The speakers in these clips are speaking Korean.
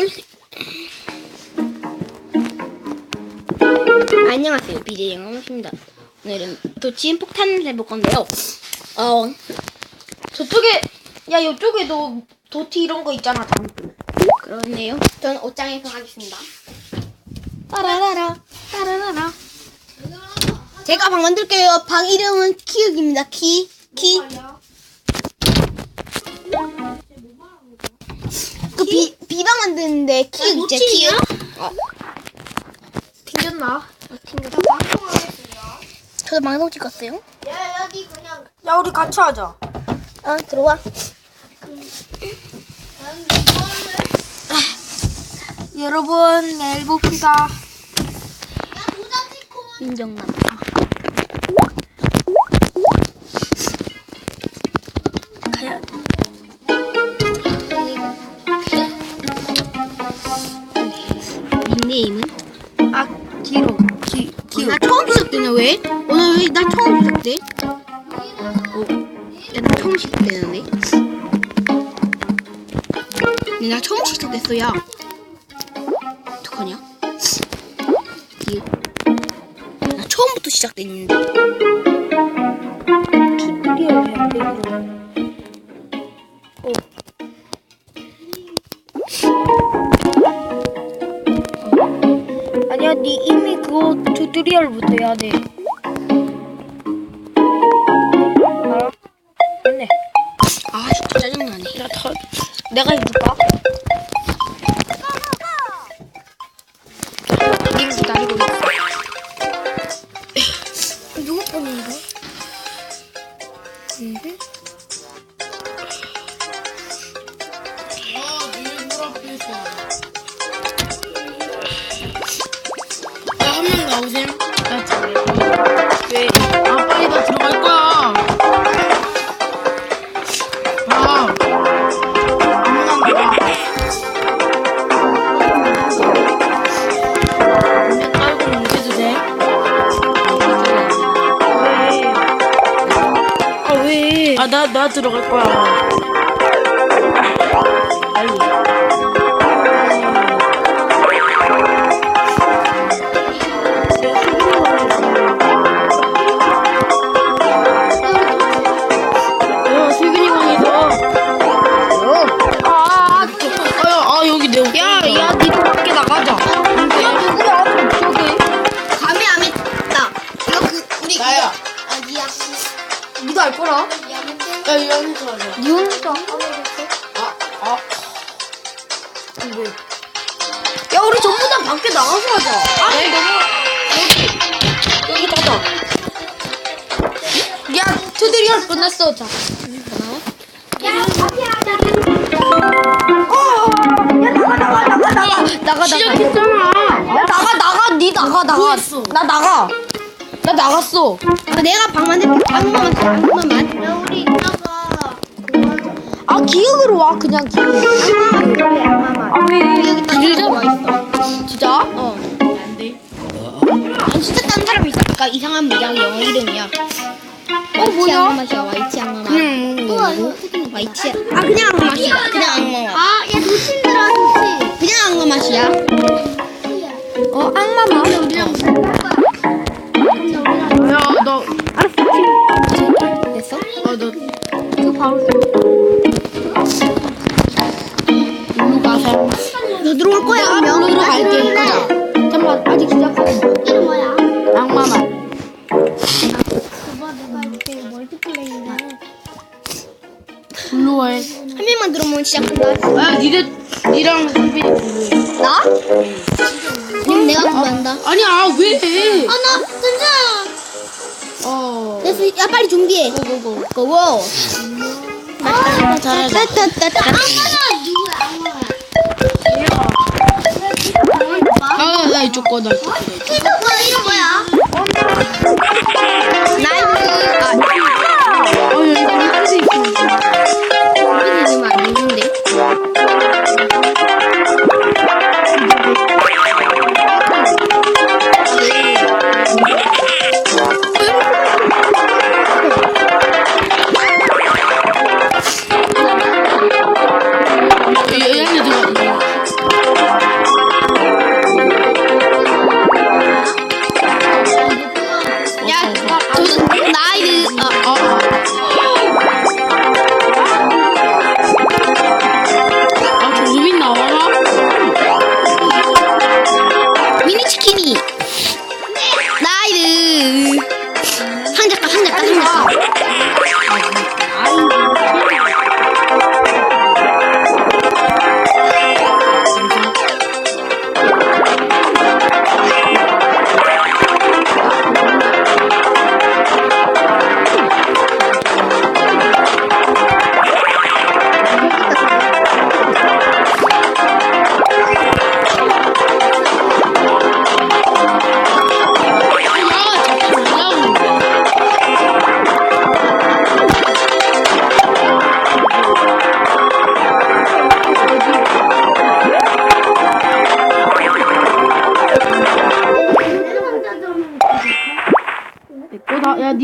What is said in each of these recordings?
홀 안녕하세요. BJ 영감입니다. 오늘은 도치인 폭탄을 해볼 건데요. 어 저쪽에 야 이쪽에도 도티 이런 거 있잖아. 다. 그렇네요. 저는 옷장에서 하겠습니다. 따라라라 따라라라. 제가 방 만들게요. 방 이름은 키읔입니다. 키 키 비, 비방 만드는데 키읔 있지 키읔 어, 튕겼나? 저도 방송 찍었어요 야 여기 그냥. 야 우리 같이 하자. 아 들어와 여러분 내일 봅시다. 민정남 왜? 오늘 왜나 처음 시작돼? 어, 야, 나 처음 시작되는데? 나 처음 시작됐어, 야. 어떡하냐? 이- 나 처음부터 시작됐는데. 야, 니 이미 그거 튜토리얼부터 해야 돼. 알아? 됐네. 아, 진짜 짜증나네. 야, 더, 내가 해줄까? 나오셈. 왜? 아 빨리 나 들어갈 거야. 아. 돼? 아, 왜? 아 나 나 들어갈 거야. 끝났어. 자. 나가 나가 시작했잖아. 야 나가 나가 니 나가 나가 뭐했어? 나 나가 나 나갔어 아, 내가 방 만들게. 악마만, 악마만. 야 우리 이따가 아 기억으로 와 그냥 기억 악마만 어 뭐야 맛이야. 와이치 악마 맛. 그냥 먹는 거고 와이치. 아 그냥 악마 맛이야. 그냥 악마 맛. 아 야 도친들아 도친 그냥 악마 맛이야. 어 악마 맛 우리랑 야너 됐어? 아너 그 바로 일로 가서. 너 들어올 거야 한 명. 으로 갈게 가자 잠깐만 아직 시작하고 불러 와. 한 명만 들어오면 시작한다. 아 니네 니랑 불러. 나? 그럼 내가 준비한다. 아니야 왜? 아나 진짜. 어. 됐어. 야 빨리 준비해. 고고고. 고고. 아 잘하자. 따따따따. 누구야 아나 이쪽 거나 이쪽 거. 이름 뭐야 이름 뭐야?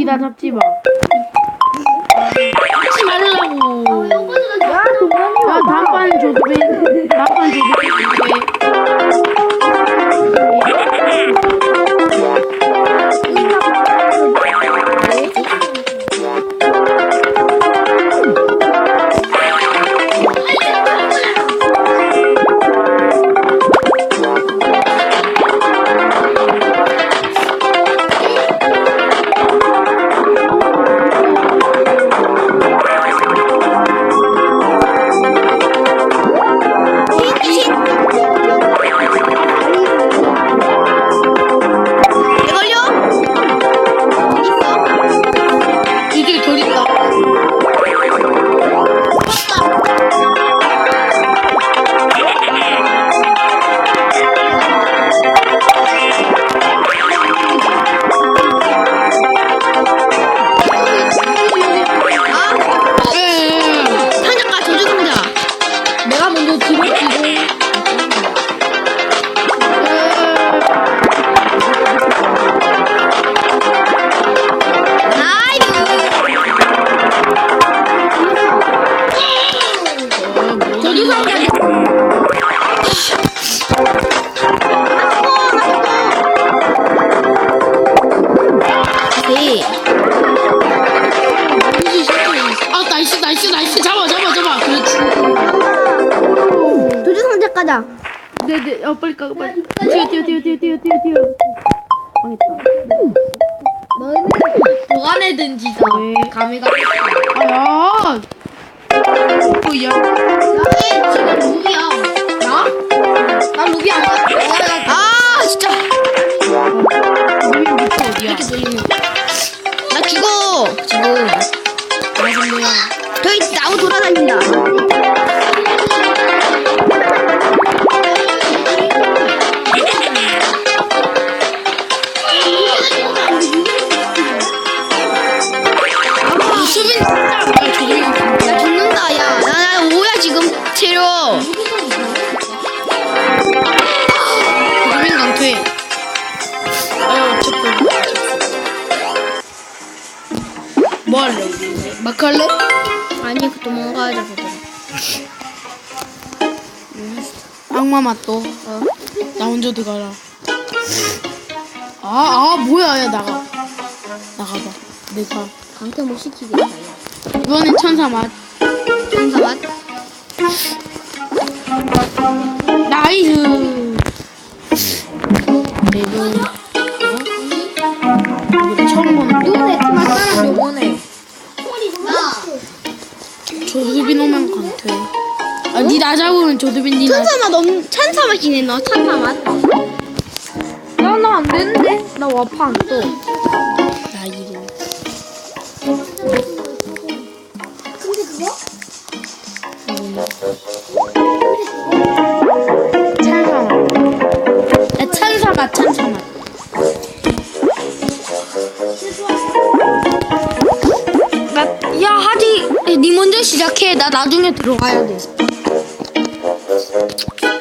나 잡지 마. 어 빨리 가 빨리 뛰어 뛰어 뛰어 뛰어 뛰어 뛰어 뛰어 보관해든지다. 왜? 감회가. 아야 뭐야 지금 누구야? 나? 나 루비 안 봤어. 아 진짜. 우리 밑에 어디야 나 죽어 지금. 저기 나무 돌아다닌다. 뭐 할래 마크 할래? 아니 그 도망가야 되거든. 악마 맛도 어. 나 혼자 들어가라 아, 아 뭐야 야 나가 나가봐 내가 강퇴 못 시키겠다. 이번엔 천사 맛 천사 맛. 나 조드빈 니나 천사 맛 없. 천사 맛이네 너. 천사 맛. 야, 나안 되는데? 나 와파 안 떠. 나 이름 찬사 맛 야, 찬사 맛 찬사 맛 나, 야 하지. 니 먼저 시작해. 나 나중에 들어가야 돼. Okay.